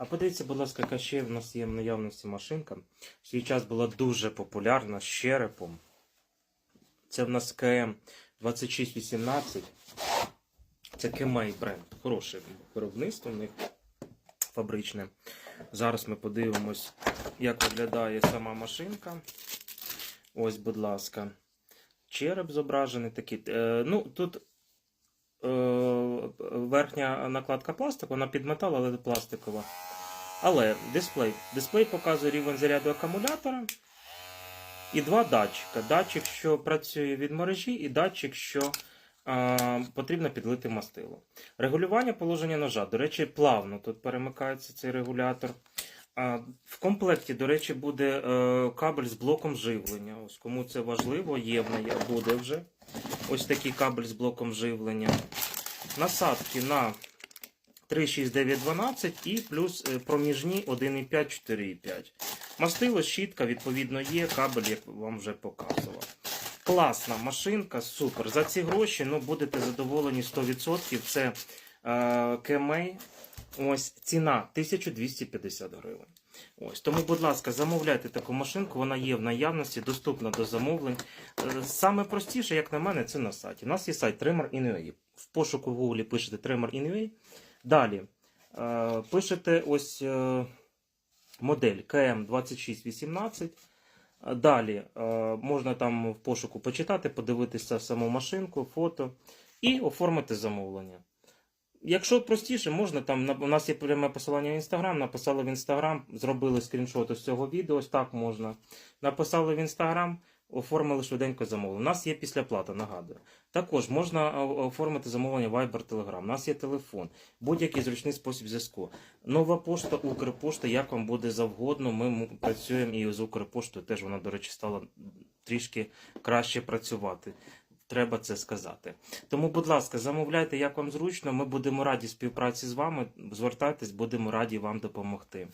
А подивіться, будь ласка, яка ще в нас є в наявності машинка. В свій час була дуже популярна з черепом. Це в нас КМ 2618. Це Кемей бренд. Хороше виробництво в них фабричне. Зараз ми подивимось, як виглядає сама машинка. Ось, будь ласка. Череп зображений такий. Е, ну, тут е, верхня накладка пластику, вона під метал, але пластикова. Але дисплей. Дисплей показує рівень заряду акумулятора. І два датчика. Датчик, що працює від мережі, і датчик, що е, потрібно підлити мастило. Регулювання положення ножа. До речі, плавно тут перемикається цей регулятор. В комплекті, до речі, буде е, кабель з блоком живлення. Ось кому це важливо, є в неї, буде вже. Ось такий кабель з блоком живлення. Насадки на 36912 і плюс е, проміжні 1,5, 4,5. Мастило, щітка, відповідно, є, кабель, як вам вже показував. Класна машинка, супер. За ці гроші ну, будете задоволені 100%. Це е. Ось ціна 1250 гривень. Ось тому, будь ласка, замовляйте таку машинку, вона є в наявності, доступна до замовлень. Е, Саме простіше, як на мене, це на сайті. У нас є сайт Trimmer.in.ua. В пошуку в Google пишете Trimmer.in.ua. Далі е, пишете ось е, модель KM2618. Е, Далі е, можна там в пошуку почитати, подивитися саму машинку, фото і оформити замовлення. Якщо простіше, можна там у нас є пряме посилання в інстаграм, написали в інстаграм, зробили скріншот з цього відео, ось так можна. Написали в інстаграм, оформили швиденько замовлення. У нас є післяплата, нагадую. Також можна е, оформити замовлення Viber Telegram. У нас є телефон, будь-який зручний спосіб зв'язку. Нова пошта, Укрпошта, як вам буде завгодно. Ми працюємо і з Укрпоштою теж вона, до речі, стала трішки краще працювати. Треба це сказати. Тому, будь ласка, замовляйте, як вам зручно. Ми будемо раді співпраці з вами. Звертайтесь, будемо раді вам допомогти.